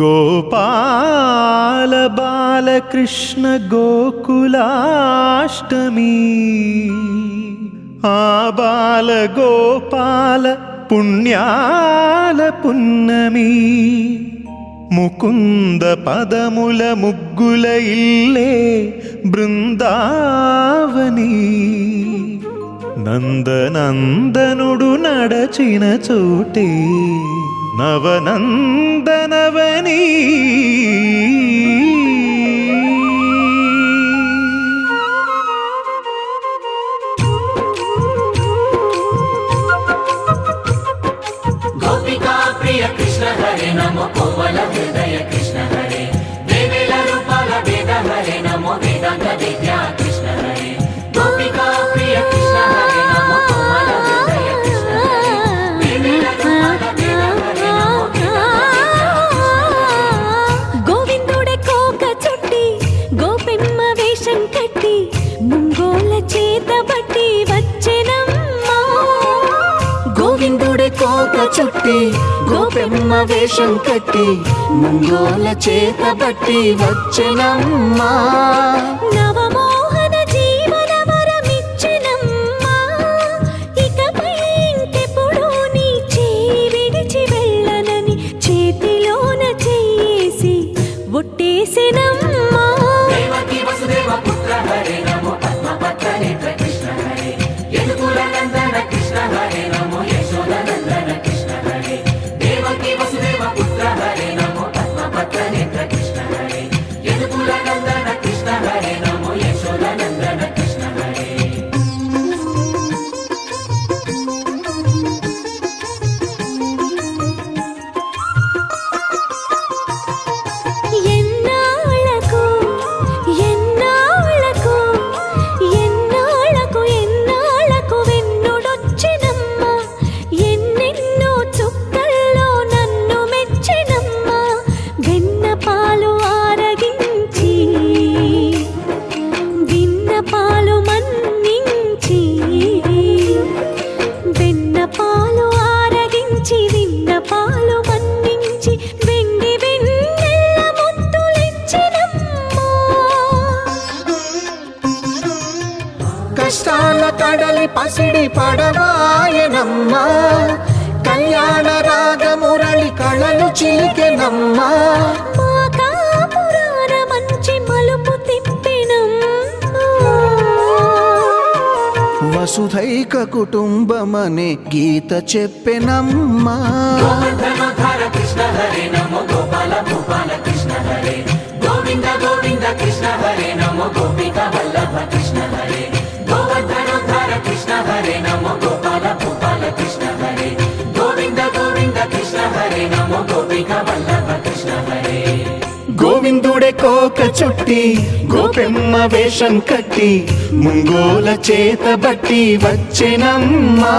గోపాల బాలకృష్ణ గోకులాష్టమి. ఆ బాల గోపాల పుణ్యాల పున్నమి. ముకుంద పదముల ముగ్గుల ఇల్లే బృందావని. నందనందనుడు నడచిన చోటే నవనందనవని. ప్రియ కృష్ణ హరే నమో కోవల హృదయ కృష్ణ హరే. రూపాల వేద హరే నమో వేదాంత విద్యా కట్టి గోపెమ్మ వేషం కట్టి ముంగోల చేత బట్టి వచ్చెనమ్మా. కష్టాల కడలి పసిడి పడవాయనమ్మా. కళ్యాణ రాగ మురళి కళలు చిలికెనమ్మా. వసుధైక కుటుంబమనే గీత చెప్పెనమ్మా. గోవర్ధనోద్ధార కృష్ణ హరే నమో గోపాల భూపాల కృష్ణ హరే గోవింద గోవింద కృష్ణ హరే నమో గోపిక వల్లభ కృష్ణ హరే నమో గోపాల గోపాల కృష్ణ హరే. గోవింద గోవింద కృష్ణ హరే నమో గోపిక వల్లభ కృష్ణ హరే. గోవిందుడే కోక చుట్టి గోపెమ్మ వేషం కట్టి ముంగోల చేత బట్టి వచ్చెనమ్మా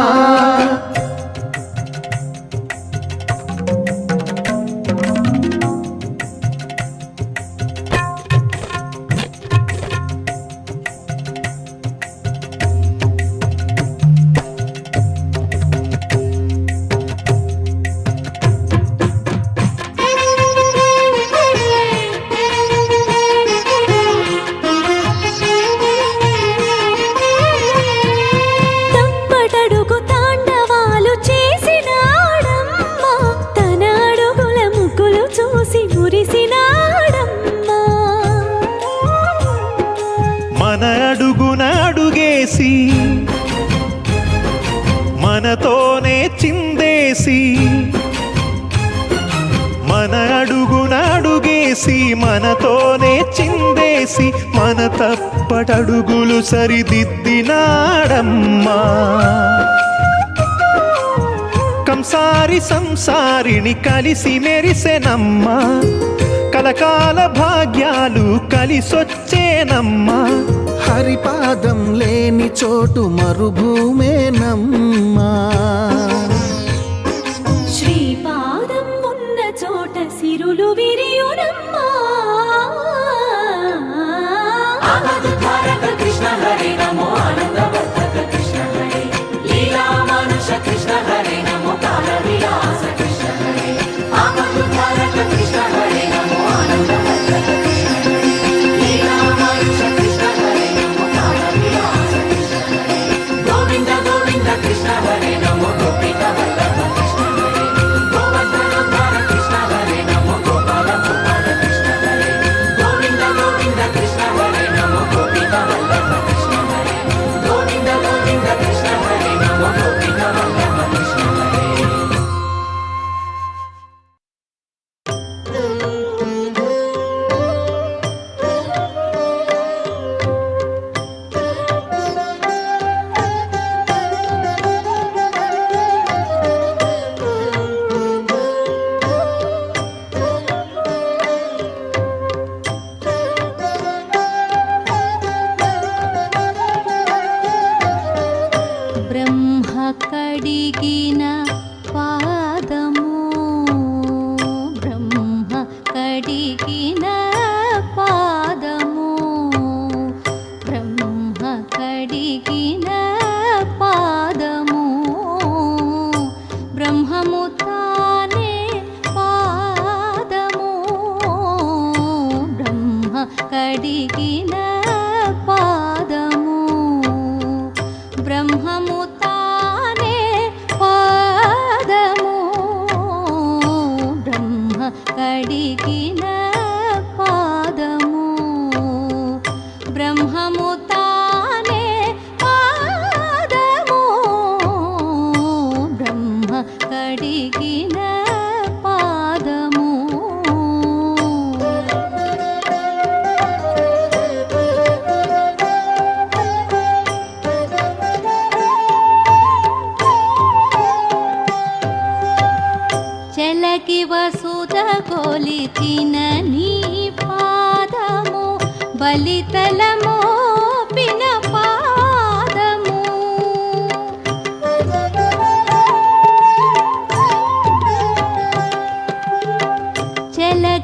చిందేసి మనతోనే చిందేసి మన అడుగున అడుగేసి మనతోనే చిందేసి మన తప్పటడుగులు సరిదిద్దినాడమ్మా. కంసారి సంసారిని కలిసి మెరిసెనమ్మా. కలకాల భాగ్యాలు కలిసొచ్చేనమ్మా. హరిపాదం లేని చోటు మరుభూమేనమ్మా శ్రీపాదం ఉన్న చోట సిరులు విరియునమ్మా. ఆపదుద్ధారక కృష్ణ హరే నమో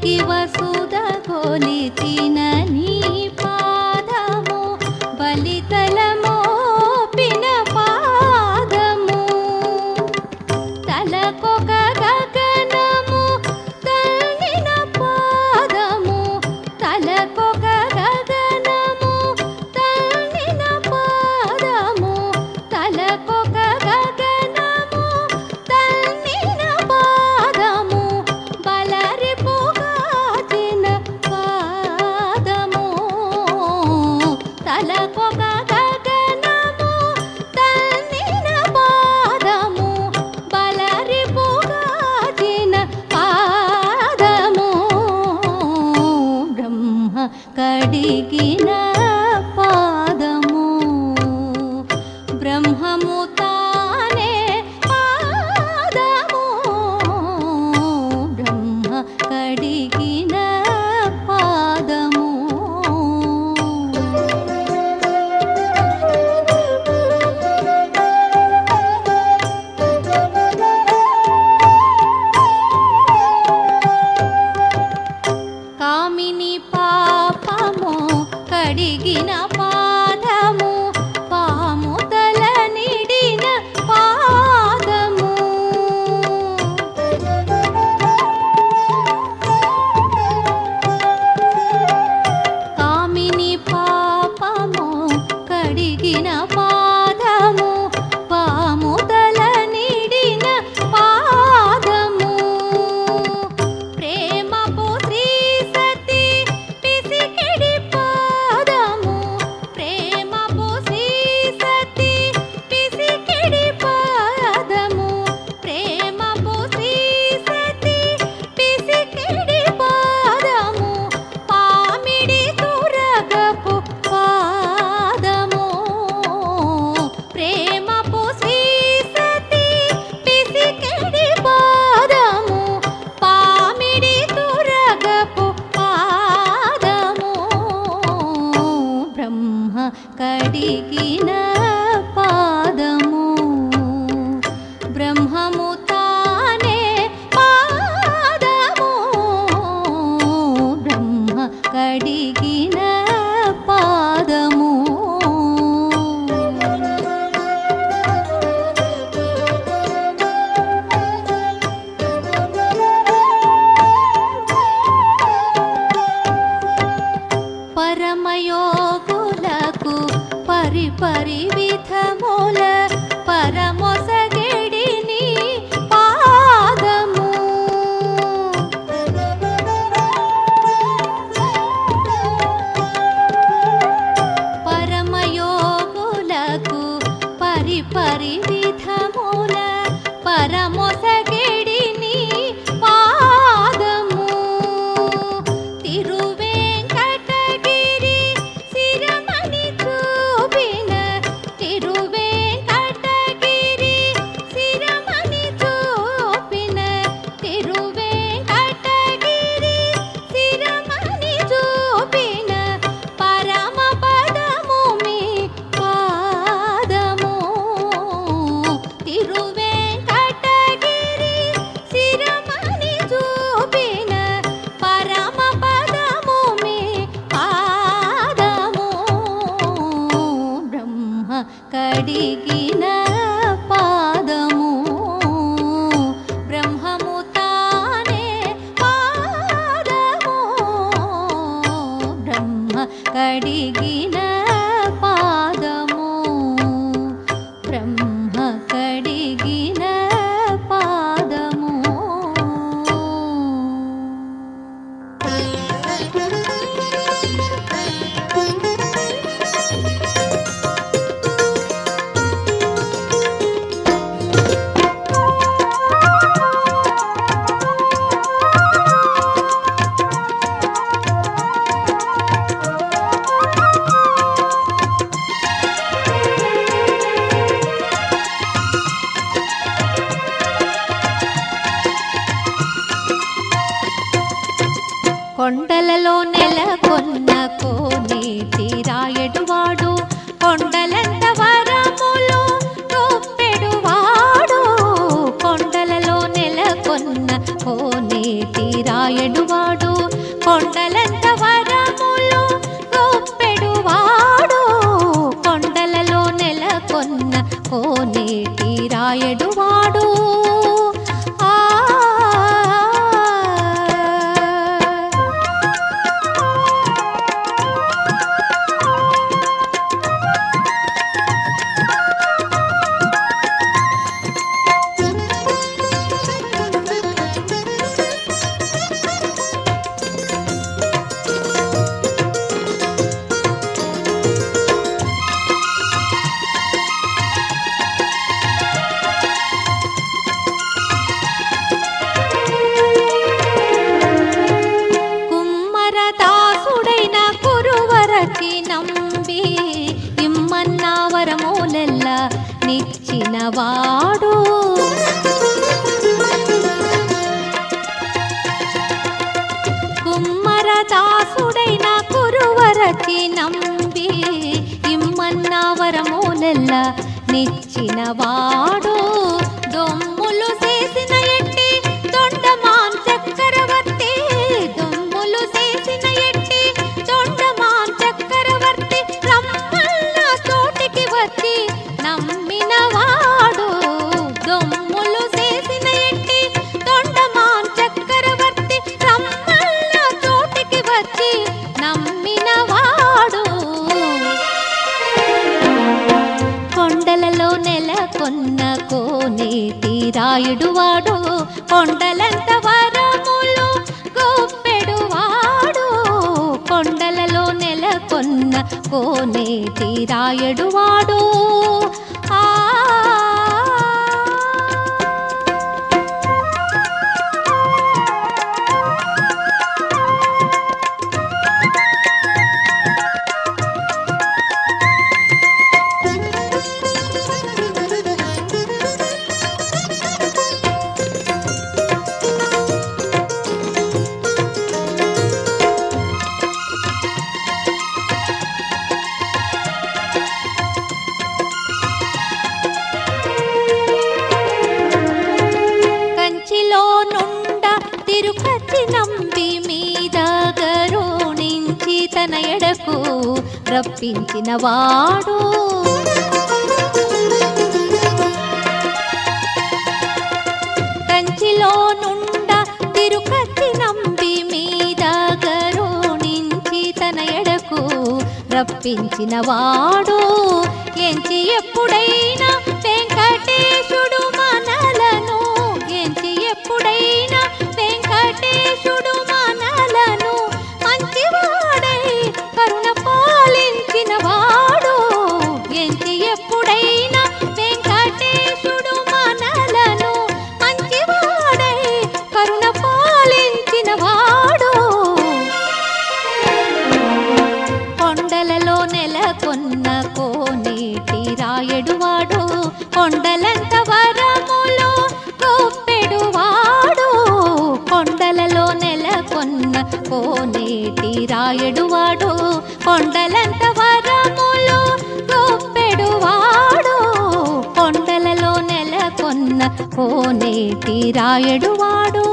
किवासु गिनानि ದಿನಾ परिविधमूल परमस కొండలలో నెలకొన్న కోనేటి వాడో కొన్న కోనేటి రాయడువాడు రప్పించిన వాడు. కంచిలో నుండ తిరుకత్తి నంబి మీద గరోణించి తన ఎడకు రప్పించిన వాడు. ఎంచి ఎప్పుడై గొప్పవాడు కొండలంత వరములు గొప్పెడువాడు. కొండలలో నెలకొన్న కోనేటి రాయుడువాడు కొండలంత వరములు గొప్పెడువాడు. కొండలలో నెలకొన్న కోనేటి రాయుడువాడు.